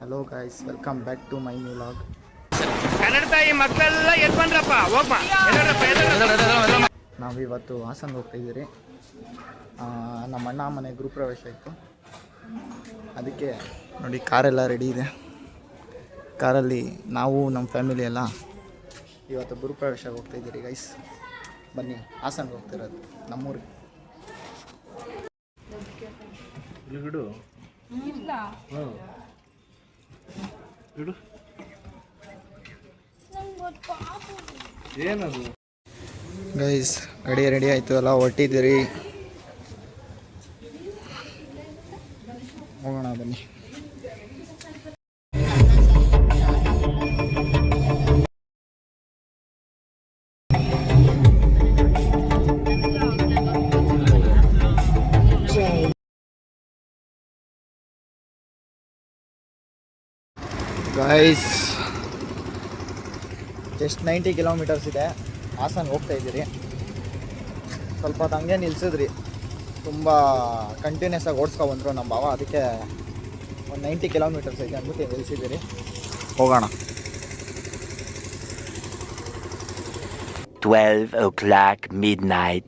Hello guys welcome back to my new vlog Kannada ತಾಯಿ ಮಕ್ಕಳೆಲ್ಲ ಎದ್ ಬಂದ್ರಪ್ಪ? ಎದ್ದೇಳ್ರಪ್ಪ. ನಾವಿವತ್ತು ಹಾಸನ್ಗೆ ಹೋಗ್ತಾ ಇದ್ದೀರಿ. ಆ, ನಮ್ಮ ಅಣ್ಣ ಮನೆ ಗೃಹಪ್ರವೇಶ ಇತ್ತು. ಅದಕ್ಕೆ ನೋಡಿ ಕಾರೆಲ್ಲ ರೆಡಿ ಇದೆ. ಕಾರಲ್ಲಿ ನಾವು ನಮ್ಮ ಫ್ಯಾಮಿಲಿ ಎಲ್ಲ ಇವತ್ತು ಗೃಹಪ್ರವೇಶಕ್ಕೆ ಹೋಗ್ತಾ ಇದ್ದೀರಿ ಗೈಸ್ ಬನ್ನಿ ಹಾಸನ್ಗೆ ಹೋಗ್ತಿರೋದು ನಮ್ಮೂರಿಗೆ. ಏನದು? ಗೈಸ್ ರೆಡಿ ರೆಡಿ ಆಯ್ತು. ಎಲ್ಲ ಹೊಟ್ಟಿದ್ದೀರಿ ಹೋಗೋಣ ಬನ್ನಿ. ಗೈಸ್ ಜಸ್ಟ್ ನೈಂಟಿ ಕಿಲೋಮೀಟರ್ಸ್ ಇದೆ. ಹಾಸನ ಹೋಗ್ತಾ ಇದ್ದೀರಿ. ಸ್ವಲ್ಪ ಹಂಗೆ ನಿಲ್ಸಿದ್ರಿ. ತುಂಬ ಕಂಟಿನ್ಯೂಸ್ ಆಗಿ ಓಡಿಸ್ಕೊ ಬಂದರು ನಮ್ಮ ಭಾವ. ಅದಕ್ಕೆ ಒಂದು ನೈಂಟಿ ಕಿಲೋಮೀಟರ್ಸ್ ಐತೆ ಅಂದ್ಬಿಟ್ಟು ನಿಲ್ಸಿದ್ದೀರಿ. ಹೋಗೋಣ. 12 o'clock midnight.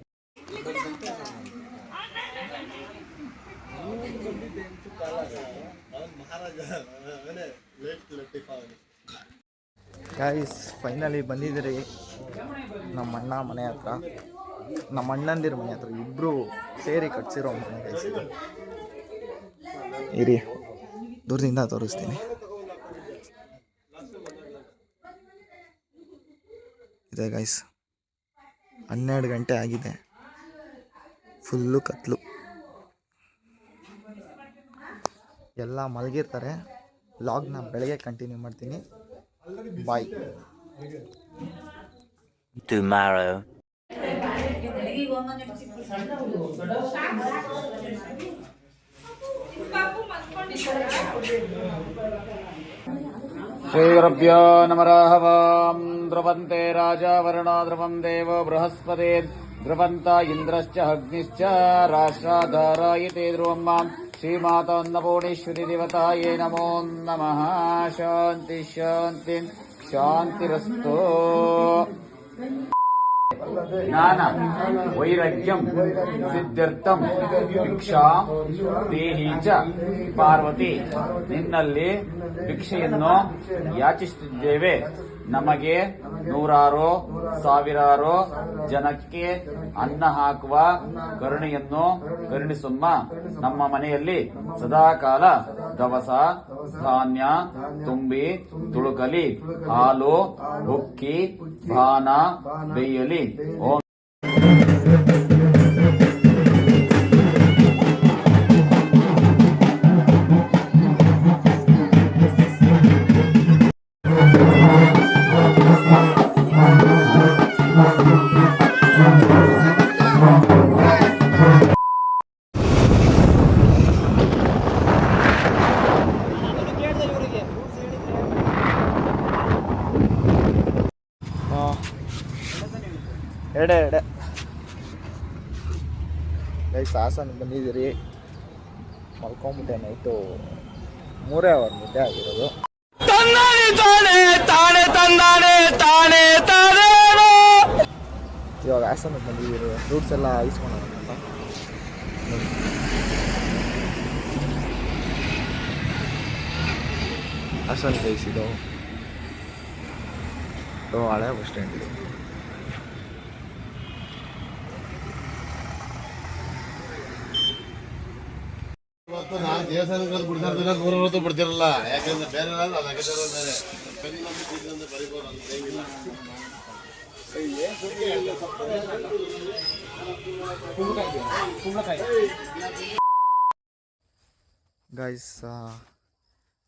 ಗೈಸ್ ಫೈನಲಿ ಬಂದಿದ್ದೀರಿ. ನಮ್ಮ ಅಣ್ಣ ಮನೆ ಹತ್ರ. ನಮ್ಮ ಅಣ್ಣಂದಿರ ಮನೆ ಹತ್ರ. ಇಬ್ಬರು ಸೇರಿ ಕಟ್ಸಿರೋ ಮನೆ ಗೈಸ್ ಇರಿ. ದೂರದಿಂದ ತೋರಿಸ್ತೀನಿ. ಇದೆ ಗೈಸ್ ಹನ್ನೆರಡು ಗಂಟೆ ಆಗಿದೆ. ಫುಲ್ಲು ಕತ್ಲು. ಎಲ್ಲ ಮಲಗಿರ್ತಾರೆ ಲಾಗ್ನ ಬೆಳಗ್ಗೆ ಕಂಟಿನ್ಯೂ ಮಾಡ್ತೀನಿ ಬಾಯ್ Tomorrow. श्रीगुरुभ्यो नमः वां ध्रुवन्ते राजा वरुणो ध्रुवं देवो बृहस्पते ध्रुवन्त इन्द्रश्च अग्निश्च राष्ट्राधारायते ध्रुवं मां श्रीमातान्नपूर्णेश्वरी देवतायै नमो नमः शान्ति शान्ति शान्तिरस्तु ಜ್ಞಾನ ವೈರಾಗ್ಯಂ ಸಿದ್ಧಾರ್ಥಂ ಭಿಕ್ಷಾ ದೇಹಿ ಚ ಪಾರ್ವತಿ ನಿನ್ನಲ್ಲಿ ಭಿಕ್ಷೆಯನ್ನು ಯಾಚಿಸುತ್ತಿದ್ದೇವೆ ನಮಗೆ ನೂರಾರು, ಸಾವಿರಾರು ಜನಕ್ಕೆ ಅನ್ನ ಹಾಕುವ ಕರುಣೆಯನ್ನು ಕರುಣಿಸುಮ್ಮ. ನಮ್ಮ ಮನೆಯಲ್ಲಿ ಸದಾಕಾಲ ದವಸ, ಧಾನ್ಯ, ತುಂಬಿ, ತುಳುಕಲಿ, ಹಾಲು, ಉಕ್ಕಿ ಬಾನ ಬೇಯಲಿ. ಓಂ. ಎಡೆ ಎಡೆ. ಗೈಸ್ ಹಾಸನ ಬಂದಿದ್ದೀರಿ. ಮಲ್ಕೊಂಬಿಟ್ಟೆ ನೈಟು. ಮೂರೇ ಅವರ್ ಮುದ್ದೆ ಆಗಿರೋದು. ತಂದಾನೆ ತಾನೆ ತಾನೆ ತಂದಾನೆ ತಾನೆ ತಾನೆ ಇವಾಗ ಹಾಸನ ಬಂದಿದ್ದೀರಿ. ಫ್ರೂಟ್ಸ್ ಎಲ್ಲ ಇಸ್ಕೊಂಡು ಹಾಸನ ಗೈಸ್ ಇದು ಹಳೆ ಬಸ್ ಸ್ಟ್ಯಾಂಡ್ ಇದು. ಬಿಡ್ತಿರಲ್ಲ. ಗೈಸ್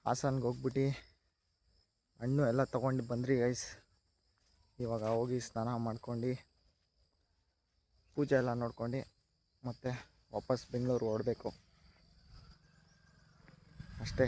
ಹಾಸನ್ಗೆ ಹೋಗ್ಬಿಟ್ಟು ಹಣ್ಣು ಎಲ್ಲ ತಗೊಂಡು ಬಂದ್ರಿ ಗೈಸ್ ಇವಾಗ ಹೋಗಿ ಸ್ನಾನ ಮಾಡ್ಕೊಂಡು, ಪೂಜೆ ಎಲ್ಲ ನೋಡ್ಕೊಂಡು ಮತ್ತೆ ವಾಪಸ್ ಬೆಂಗಳೂರು ಓಡಬೇಕು ಅಷ್ಟೇ.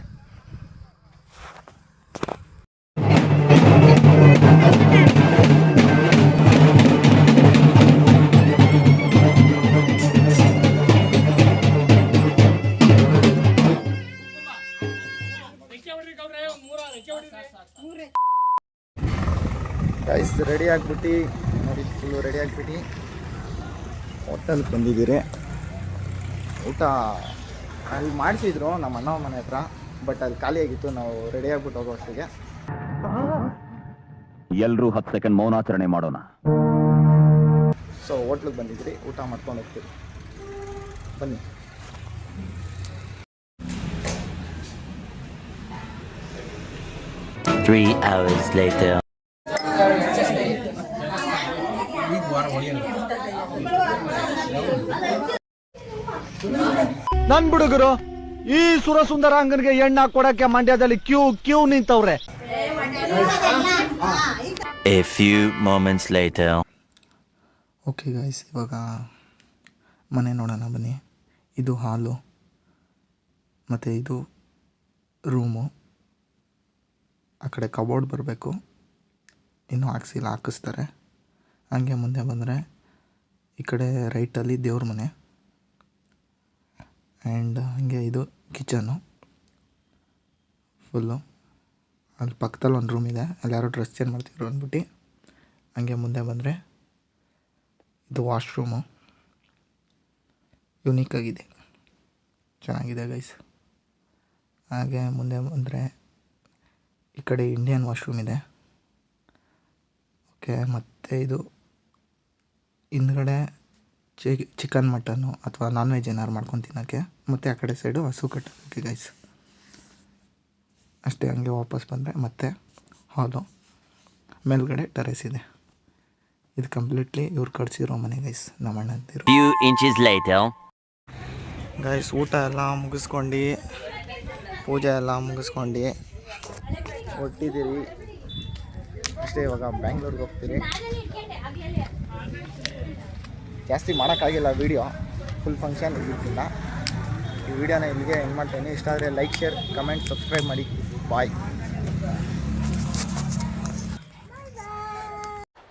ರೆಡಿ ಆಗ್ಬಿಟ್ಟು. ನೋಡಿ ಫುಲ್ಲು ರೆಡಿ ಆಗಿಬಿಟ್ಟು. ಹೋಟೆಲ್ಗೆ ಬಂದಿದ್ದೀರಿ. ಊಟ. ಅಲ್ಲಿ ಮಾಡಿಸಿದ್ರು ನಮ್ಮ ಅಣ್ಣ ಮನೆ ಹತ್ರ ಬಟ್ ಅಲ್ಲಿ ಖಾಲಿಯಾಗಿತ್ತು ನಾವು ರೆಡಿ ಆಗ್ಬಿಟ್ಟು ಹೋಗೋ ಅಷ್ಟಿಗೆ. ಎಲ್ರೂ ಹತ್ತು ಸೆಕೆಂಡ್ ಮೌನಾಚರಣೆ ಮಾಡೋಣ. ಸೊ ಹೋಟ್ಲಿಗೆ ಬಂದಿದ್ರಿ ಊಟ ಮಾಡ್ಕೊಂಡು ಹೋಗ್ತೀವಿ ಬನ್ನಿ. Three hours later. ನನ್ ಬಿಡುಗರು ಈ ಸುರಸುಂದರಾಂಗನ್ಗೆ ಎಣ್ಣ ಕೊಡಕ್ಕೆ ಮಂಡ್ಯದಲ್ಲಿ queue queue ನಿಂತವ್ರೆ. A few moments later okay guys ಇವಾಗ ಮನೆ ನೋಡೋಣ ಬನ್ನಿ. ಇದು ಹಾಲು ಮತ್ತು ಇದು ರೂಮು. ಆ ಕಡೆ ಕಬೋರ್ಡ್ ಬರಬೇಕು. ಇನ್ನೂ ಹಾಕ್ಸಿಲ್ಲ ಹಾಕಿಸ್ತಾರೆ. ಹಂಗೆ ಮುಂದೆ ಬಂದರೆ ಈ ಕಡೆ ರೈಟಲ್ಲಿ ದೇವ್ರ ಮನೆ. ಆ್ಯಂಡ್ ಹಾಗೆ ಇದು ಕಿಚನು. ಫುಲ್ಲು. ಅಲ್ಲಿ ಪಕ್ಕದಲ್ಲಿ ಒಂದು ರೂಮ್ ಇದೆ. ಅಲ್ಲಿ ಯಾರೋ ಡ್ರೆಸ್ ಚೇಂಜ್ ಮಾಡ್ತಿದ್ರು ಅಂದ್ಬಿಟ್ಟು ಹಂಗೆ ಮುಂದೆ ಬಂದರೆ ಇದು ವಾಶ್ರೂಮು. ಯುನೀಕ್ ಆಗಿದೆ. ಚೆನ್ನಾಗಿದೆ ಗೈಸ್. ಹಾಗೆ ಮುಂದೆ ಬಂದರೆ ಈ ಕಡೆ ಇಂಡಿಯನ್ ವಾಶ್ರೂಮ್ ಇದೆ. ಓಕೆ, ಮತ್ತು ಇದು ಹಿಂದ್ಗಡೆ ಚಿ ಚಿಕನ್ ಮಟನ್ನು ಅಥವಾ ನಾನ್ ವೆಜ್ ಏನಾರು ಮಾಡ್ಕೊಂಡು ತಿನ್ನೋಕ್ಕೆ ಮತ್ತು ಆ ಕಡೆ ಸೈಡು ಹಸು ಕಟ್ಟೋಕ್ಕೆ ಗೈಸ್ ಅಷ್ಟೇ ಹಂಗೆ ವಾಪಸ್ ಬಂದರೆ ಮತ್ತೆ ಹಾಲು. ಮೇಲ್ಗಡೆ ಟೆರೆಸ್ ಇದೆ. ಇದು ಕಂಪ್ಲೀಟ್ಲಿ ಇವ್ರು ಕಟ್ಸಿರೋ ಮನೆ ಗೈಸ್ ನಮ್ಮ later. ಗೈಸ್ ಊಟ ಎಲ್ಲ ಮುಗಿಸ್ಕೊಂಡು ಪೂಜೆ ಎಲ್ಲ ಮುಗಿಸ್ಕೊಂಡು ಹೊಟ್ಟಿದ್ದೀರಿ ಅಷ್ಟೇ ಇವಾಗ ಬ್ಯಾಂಗ್ಳೂರ್ಗೆ ಹೋಗ್ತೀರಿ. ಜಾಸ್ತಿ ಮಾಡೋಕ್ಕಾಗಿಲ್ಲ ವೀಡಿಯೋ ಫುಲ್ ಫಂಕ್ಷನ್ ಇರ್ತಿಲ್ಲ ಈ ವಿಡಿಯೋನ ಇಲ್ಲಿಗೆ ಏನು ಮಾಡ್ತೇನೆ. ಇಷ್ಟ ಆದರೆ ಲೈಕ್ ಶೇರ್ ಕಮೆಂಟ್ ಸಬ್ಸ್ಕ್ರೈಬ್ ಮಾಡಿ. ಬಾಯ್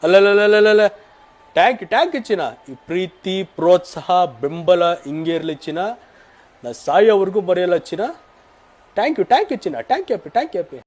ಅಲ್ಲಲ್ಲಲ್ಲಲ್ಲಲ್ಲ. ಟ್ಯಾಂಕ್ ಟ್ಯಾಂಕ್ ಚಿನ್ನ. ಈ ಪ್ರೀತಿ ಪ್ರೋತ್ಸಾಹ ಬೆಂಬಲ ಹಿಂಗೆ ಇರಲಿ ಚಿನ್ನ. ನಾ ಸಾಯೋವರೆಗೂ ಬರೆಯಲ್ಲ ಚಿನ್ನ. ಟ್ಯಾಂಕ್ ಯು ಟ್ಯಾಂಕ್ ಯು ಚಿನ್ನ. ಟ್ಯಾಂಕ್ ಯು ಅಪ್ಪಿ ಟ್ಯಾಂಕ್ ಯು ಅಪ್ಪಿ.